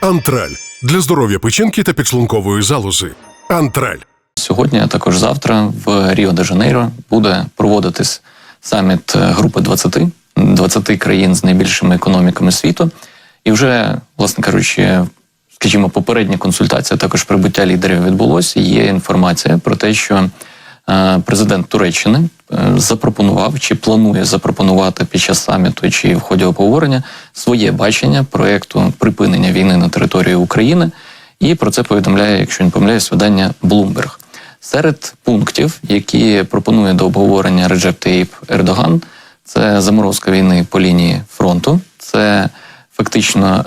Антраль для здоров'я печінки та підшлункової залози. Антраль. Сьогодні, а також завтра в Ріо де Жанейро буде проводитись саміт е, групи 20, 20 країн з найбільшими економіками світу. І вже, власне кажучи, скажімо, попередня консультація, також прибуття лідерів відбулося. Є інформація про те, що президент Туреччини е, запропонував чи планує запропонувати під час саміту чи в ході обговорення своє бачення проекту припинення війни на території України. І про це повідомляє, якщо не помиляюсь, видання Bloomberg. Серед пунктів, які пропонує до обговорення Реджеп Таїп Ердоган, це заморозка війни по лінії фронту, це фактично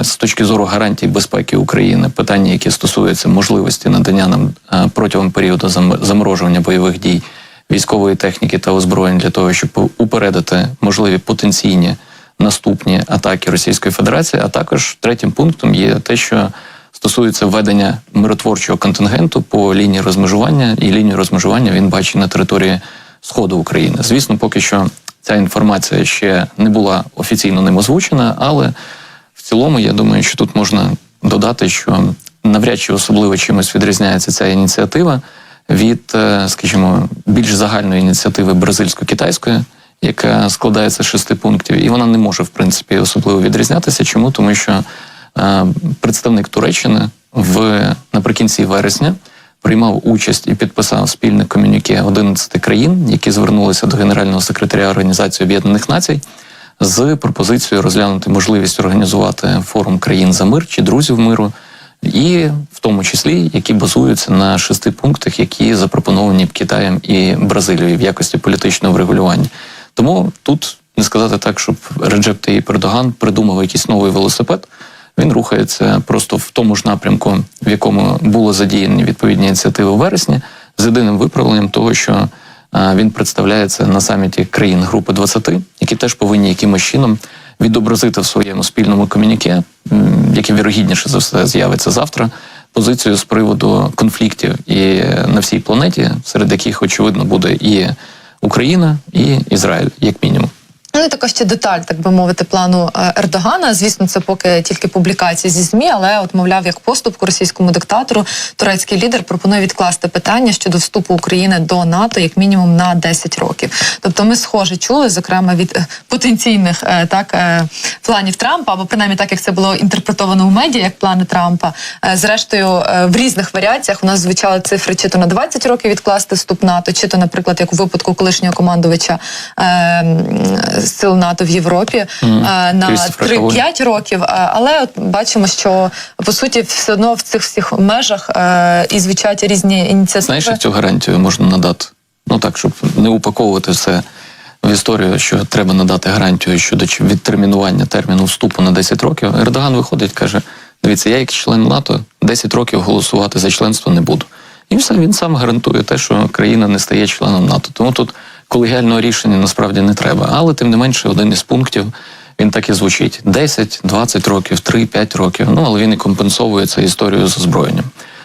е, з точки зору гарантій безпеки України питання, які стосуються можливості надання нам е, протягом періоду зам- заморожування бойових дій військової техніки та озброєнь для того, щоб упередити можливі потенційні наступні атаки Російської Федерації. А також третім пунктом є те, що стосується введення миротворчого контингенту по лінії розмежування, і лінію розмежування він бачить на території сходу України. Звісно, поки що ця інформація ще не була офіційно ним озвучена, але в цілому я думаю, що тут можна додати, що навряд чи особливо чимось відрізняється ця ініціатива від, е, скажімо, більш загальної ініціативи бразильсько-китайської, яка складається з шести пунктів, і вона не може в принципі особливо відрізнятися. Чому? Тому що е, представник Туреччини в наприкінці вересня приймав участь і підписав спільне комюніке 11 країн, які звернулися до генерального секретаря Організації Об'єднаних Націй з пропозицією розглянути можливість організувати форум країн за мир чи друзів миру, і в тому числі які базуються на шести пунктах, які запропоновані Китаєм і Бразилією в якості політичного врегулювання. Тому тут не сказати так, щоб Реджеп Таїп Ердоган придумав якийсь новий велосипед. Він рухається просто в тому ж напрямку, в якому було задіяні відповідні ініціативи у вересні, з єдиним виправленням того, що він представляється на саміті країн Групи 20, які теж повинні якимось чином відобразити в своєму спільному комюніке, яке вірогідніше за все з'явиться завтра, позицію з приводу конфліктів і на всій планеті, серед яких очевидно буде і Україна, і Ізраїль, як мінімум. Ну і також ще деталь, так би мовити, плану е, Ердогана. Звісно, це поки тільки публікації зі змі, але от мовляв, як поступку російському диктатору, турецький лідер пропонує відкласти питання щодо вступу України до НАТО як мінімум на 10 років. Тобто, ми схоже чули, зокрема від е, потенційних е, так планів Трампа, або принаймні так як це було інтерпретовано в медіа, як плани Трампа. Зрештою, в різних варіаціях у нас звучали цифри чи то на 20 років відкласти вступ НАТО, чи то, наприклад, як у випадку колишнього командувача. Сил НАТО в Європі е, на Крістофер 3-5 років. Е, Але от бачимо, що по суті все одно в цих всіх межах е, і звучать різні ініціативи. Знаєш, цю гарантію можна надати? Ну так, щоб не упаковувати все в історію, що треба надати гарантію щодо відтермінування терміну вступу на 10 років. Ердоган виходить, каже: дивіться, я як член НАТО 10 років голосувати за членство не буду. І все він сам гарантує те, що країна не стає членом НАТО. Тому тут колегіального рішення насправді не треба. Але тим не менше, один із пунктів він так і звучить: 10, 20 років, 3, 5 років. Ну але він і компенсовує це історію з озброєнням.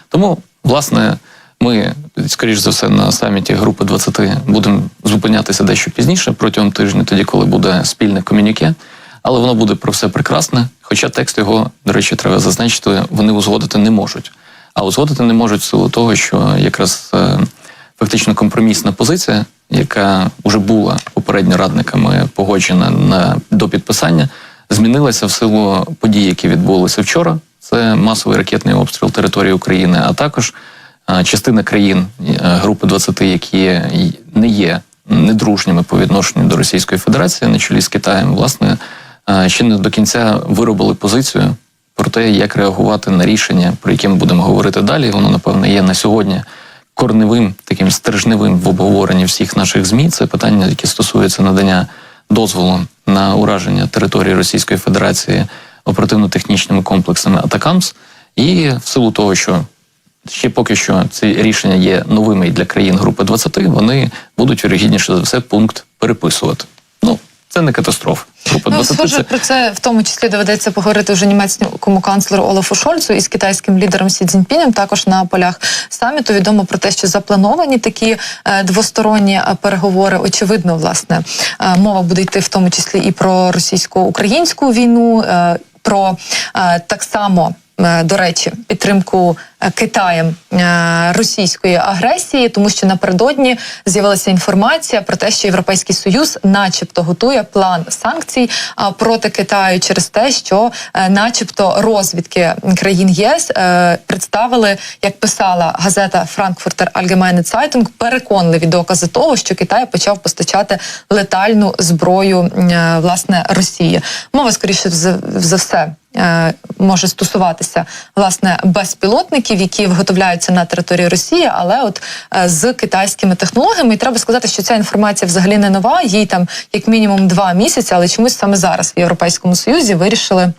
Тому, власне, ми, скоріш за все, на саміті групи 20 будемо зупинятися дещо пізніше протягом тижня, тоді, коли буде спільне комюніке. Але воно буде про все прекрасне. Хоча текст його, до речі, треба зазначити, вони узгодити не можуть. А узгодити не можуть в силу того, що якраз е, фактично компромісна позиція, яка вже була попередньо радниками погоджена на до підписання, змінилася в силу подій, які відбулися вчора. Це масовий ракетний обстріл території України, а також частина країн е, групи 20, які не є недружніми по відношенню до Російської Федерації, на чолі з Китаєм, власне, ще не до кінця виробили позицію про те, як реагувати на рішення, про яке ми будемо говорити далі. Воно, напевно, є на сьогодні корневим, таким стержневим в обговоренні всіх наших змі. Це питання, яке стосуються надання дозволу на ураження території Російської Федерації оперативно-технічними комплексами Атакамс. І в силу того, що ще поки що ці рішення є новими для країн групи 20, вони будуть вірогідніше за все пункт переписувати. Це не катастрофа. Група Ну, схоже, це про це в тому числі доведеться поговорити вже німецькому канцлеру Олафу Шольцу із китайським лідером Сі Цзіньпінем. Також на полях саміту відомо про те, що заплановані такі е, двосторонні е, переговори. Очевидно, власне, е, мова буде йти в тому числі і про російсько-українську війну. про так само. Е, До речі, підтримку е, Китаєм е, російської агресії, тому що напередодні з'явилася інформація про те, що Європейський Союз, начебто, готує план санкцій проти Китаю через те, що, начебто, розвідки країн ЄС представили, як писала газета Frankfurter Allgemeine Zeitung, переконливі докази того, що Китай почав постачати летальну зброю власне Росії. Мова скоріше за все. Е, Може стосуватися власне безпілотників, які виготовляються на території Росії, але от е, з китайськими технологіями, і треба сказати, що ця інформація взагалі не нова. Їй там як мінімум два місяці, але чомусь саме зараз в Європейському Союзі вирішили.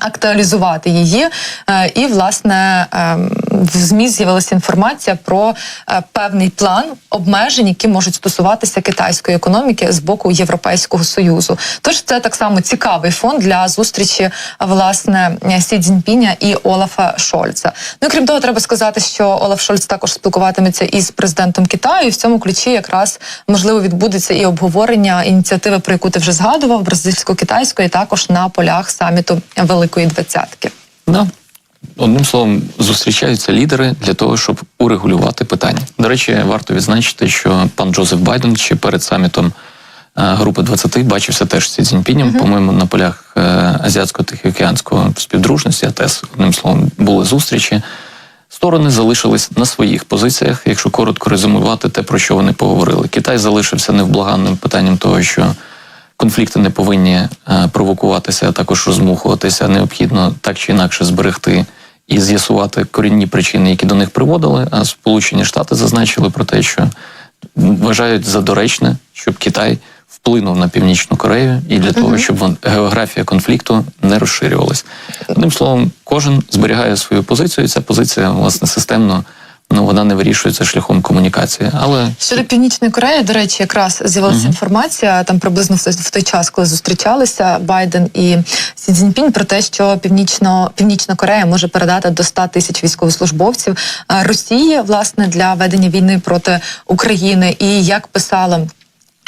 Актуалізувати її, Е, і власне ем, в змі з'явилася інформація про е, певний план обмежень, які можуть стосуватися китайської економіки з боку Європейського союзу. Тож це так само цікавий фон для зустрічі е, власне Сі Цзіньпіня і Олафа Шольца. Ну і крім того, треба сказати, що Олаф Шольц також спілкуватиметься із президентом Китаю. І в цьому ключі якраз можливо відбудеться і обговорення ініціативи, про яку ти вже згадував, бразильсько-китайської, також на полях саміту Великої Двадцятки. Да. Одним словом, зустрічаються лідери для того, щоб урегулювати питання. До речі, варто відзначити, що пан Джозеф Байден ще перед самітом е, групи 20 бачився теж з Цзіньпінем, по-моєму, на полях е, азіатсько-тихоокеанського співдружності, АТЕС, одним словом, були зустрічі. Сторони залишились на своїх позиціях, якщо коротко резюмувати те, про що вони поговорили. Китай залишився невблаганним питанням того, що конфлікти не повинні е, провокуватися, а також розмухуватися. Необхідно так чи інакше зберегти і з'ясувати корінні причини, які до них приводили. А Сполучені Штати зазначили про те, що вважають за доречне, щоб Китай вплинув на північну Корею, і для того, щоб географія конфлікту не розширювалась. Одним словом, кожен зберігає свою позицію, і ця позиція власне системно. Ну, вона не вирішується шляхом комунікації, але Щодо північної Кореї, до речі, якраз з'явилася інформація там приблизно в той, час, коли зустрічалися Байден і Сі Цзіньпінь, про те, що північно північна Корея може передати до 100 тисяч військовослужбовців е, Росії власне для ведення війни проти України. І як писала.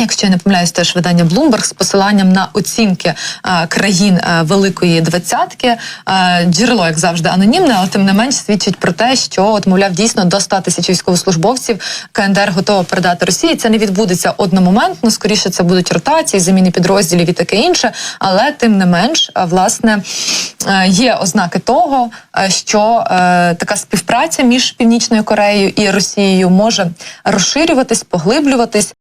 Якщо я не помиляюсь, теж видання Bloomberg з посиланням на оцінки е, країн е, Великої двадцятки. Е, джерело, як завжди, анонімне, але тим не менш свідчить про те, що от, мовляв, дійсно до 100 тисяч військовослужбовців КНДР готова передати Росії. Це не відбудеться одномоментно. Скоріше це будуть ротації, заміни підрозділів і таке інше. Але тим не менш, е, власне, е, є ознаки того, е, що е, така співпраця між Північною Кореєю і Росією може розширюватись, поглиблюватись.